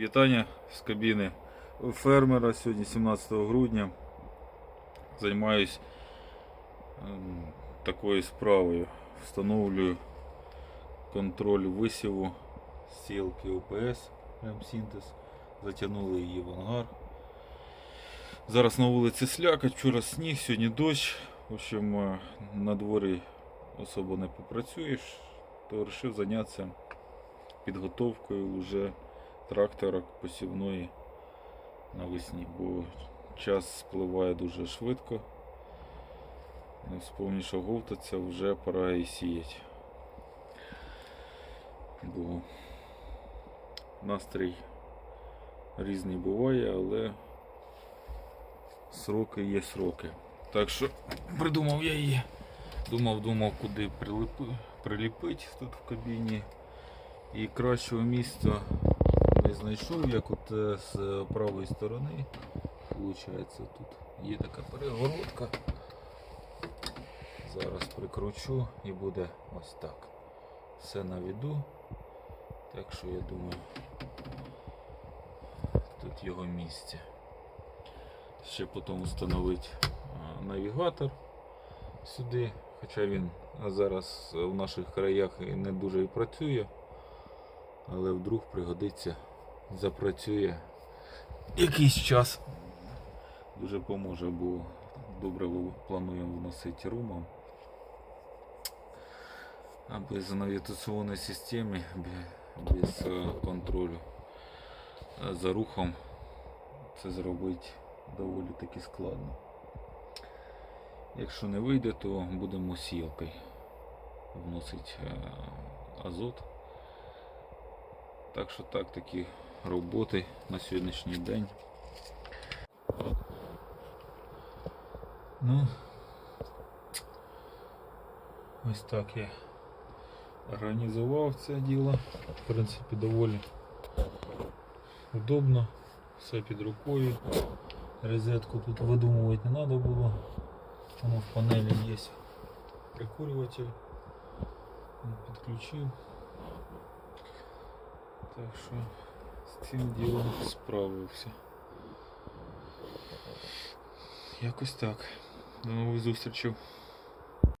Вітання з кабіни фермера. Сьогодні 17 грудня. Займаюсь ем, такою справою. Встановлюю контроль висіву сілки ОПС М-Синтез. Затягнули її в ангар. Зараз на вулиці слякоть, вчора сніг, сьогодні дощ. В общем, е, на дворі особо не попрацюєш, то вирішив зайнятися підготовкою вже трактора посівної навесні, бо час спливає дуже швидко. Не вспомню, що говтаться, вже пора і сіяти. Бо настрій різний буває, але сроки є сроки. Так що придумав я її. Думав, думав, куди приліпити тут в кабіні. І кращого місця знайшов, як от е, з правої сторони. Получається, тут є така перегородка. Зараз прикручу і буде ось так. Все на віду. Так що я думаю, тут його місце. Ще потім встановити навігатор сюди, хоча він зараз в наших краях і не дуже і працює, але вдруг пригодиться, запрацює якийсь час. Дуже поможе, бо добре плануємо вносити румом. А без навігаційної системи, без контролю е, за рухом це зробити доволі таки складно. Якщо не вийде, то будемо сілкою вносити е, азот. Так що так, такі роботи на сьогоднішній день. Ну, ось так я організував це діло. В принципі, доволі удобно, все під рукою. Розетку тут видумувати не треба було. Воно в панелі є прикурюватель. Підключив. Так що з цим ділом справився. Якось так. До нових зустрічей.